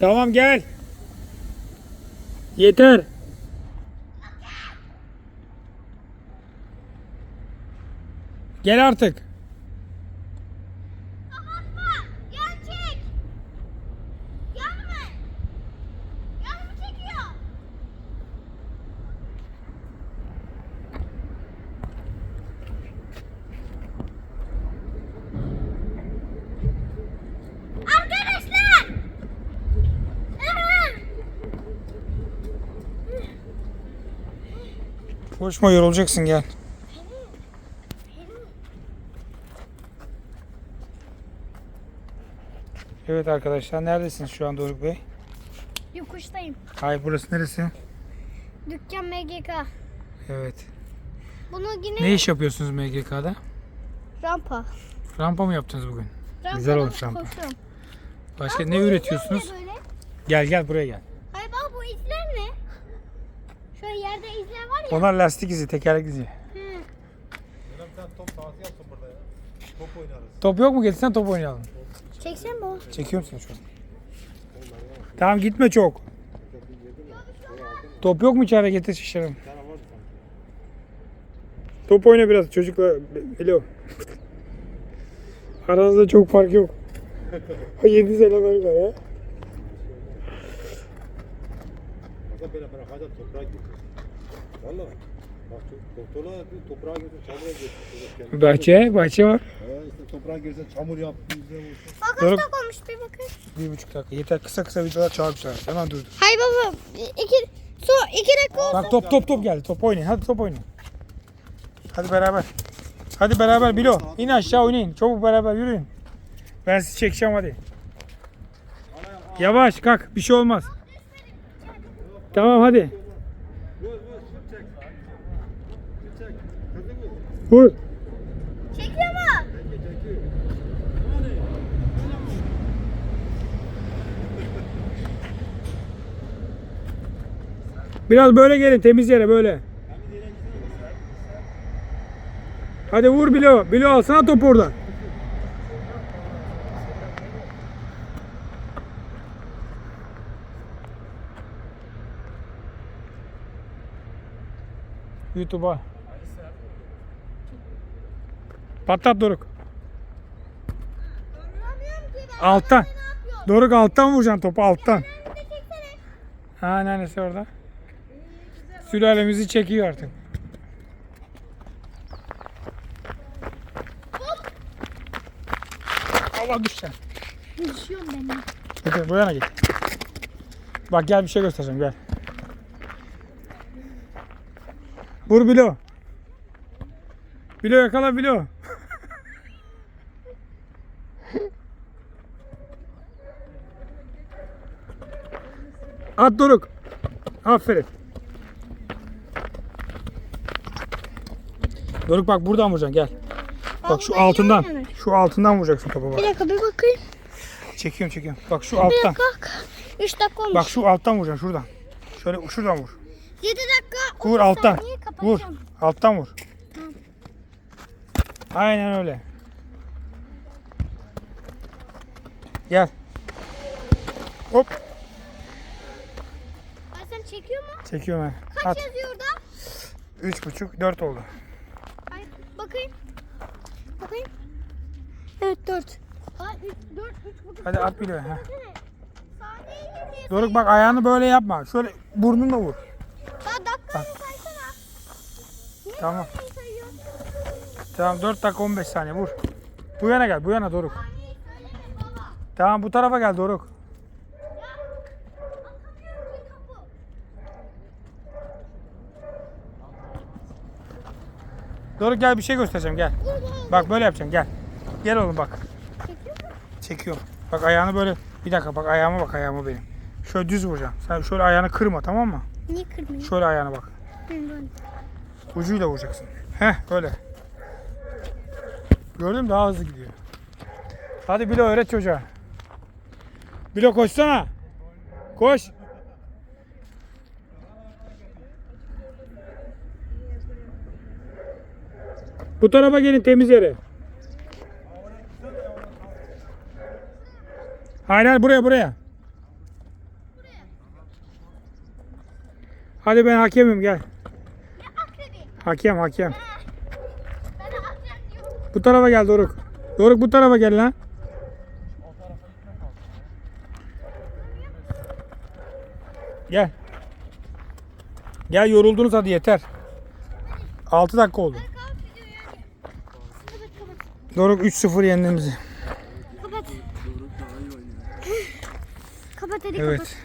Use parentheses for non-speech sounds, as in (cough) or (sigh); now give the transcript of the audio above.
Tamam gel. Yeter. Gel artık. Kapatma. Yan çek. Yan mı? Yan mı çekiyor? Arkadaşlar. Koşma yorulacaksın gel. Evet arkadaşlar neredesiniz şu an Doruk Bey? Yokuştayım. Hayır burası neresi? Dükkan MGK. Evet. Bunu yine Ne iş yapıyorsunuz MGK'da? rampa. Rampa mı yaptınız bugün? Güzel olmuş rampa. Başka ne üretiyorsunuz? böyle? Gel gel buraya gel. Hayır baba bu izler ne? Şöyle yerde izler var ya. Onlar lastik izi, tekerlek izi. Hı. Hocam sen top sahası yapsın burada ya. Top oynarız. Top yok mu? Getirsen top oynayalım. Çeksen baba. Çekiyorum seni şu an. Tamam gitme çok. Top yok mu içeride getir şişerim. Top oyna biraz çocukla. Alo. Aranızda çok fark yok. (laughs) 7 sene var ya. Fazla böyle bırakacağım toprağa girsin. Valla. Bak yapıyor toprağa girsin çamura girsin. Bahçe, bahçe var. Evet işte toprağa girsin çamur yap. Bak kaç Doruk. dakika olmuş bir bakın. Bir buçuk dakika. Yeter kısa kısa videolar çağır bir şeyler. Hemen durdur. Hayır baba. İki, so, iki dakika olsun. Bak top top top geldi. Top oynayın. Hadi top oynayın. Hadi beraber. Hadi beraber Bilo. İn aşağı oynayın. Çabuk beraber yürüyün. Ben sizi çekeceğim hadi. Yavaş kalk. Bir şey olmaz. Tamam hadi. Vur vur şut çek. Şut çek. Mı? Vur. Çekiyor mu? Çekiyor çekiyor. Biraz böyle gelin temiz yere böyle. Hadi vur Bilo. Bilo alsana topu oradan. YouTube'a. Patlat Doruk. Alttan. Doruk alttan vuracaksın topu alttan. Ha annesi orada. Sülalemizi çekiyor artık. Allah düşsen. Düşüyorum ben. de. Gel buraya git. Bak gel bir şey göstereceğim gel. Vur Bilo. Bilo yakala Bilo. At Doruk. Aferin. Doruk bak buradan vuracaksın gel. Bak şu altından. Şu altından vuracaksın topa bak. Bir dakika bir bakayım. Çekiyorum çekiyorum. Bak şu Bir alttan. dakika. Üç dakika olmuş. Bak şu alttan vuracaksın şuradan. Şöyle şuradan vur. Yedi dakika. Vur alttan. saniye Vur. Alttan vur. Aynen öyle. Gel. Hop. Bazen çekiyor mu? Çekiyorum ben. Kaç At. yazıyor orada? Üç buçuk, dört oldu. Ay, bakayım. Bakayım. Evet dört. Üç, dört, üç buçuk. Hadi at bir de, ha. Doruk bak ayağını böyle yapma. Şöyle burnunla vur. Saysana. Niye Tamam. Tamam 4 dakika 15 saniye vur. Bu yana gel. Bu yana Doruk. Tamam bu tarafa gel Doruk. Doruk gel bir şey göstereceğim gel. Bak böyle yapacaksın gel. Gel oğlum bak. Çekiyor. Bak ayağını böyle. Bir dakika bak ayağıma bak ayağıma benim. Şöyle düz vuracaksın. Sen şöyle ayağını kırma tamam mı? Niye kırmıyor? Şöyle ayağına bak. Hı. Ucuyla vuracaksın. Heh böyle. Gördün mü daha hızlı gidiyor. Hadi Bilo öğret çocuğa. Bilo koşsana. Koş. Bu tarafa gelin temiz yere. Hayır hayır buraya buraya. Hadi ben hakemim gel. Hakem hakem. Bu tarafa gel Doruk. Doruk bu tarafa gel lan. Gel. Gel yoruldunuz hadi yeter. 6 dakika oldu. Kapat. Kapat kapat. Doruk 3-0 yendiğimizi. Kapat. Kapat hadi kapat. Evet.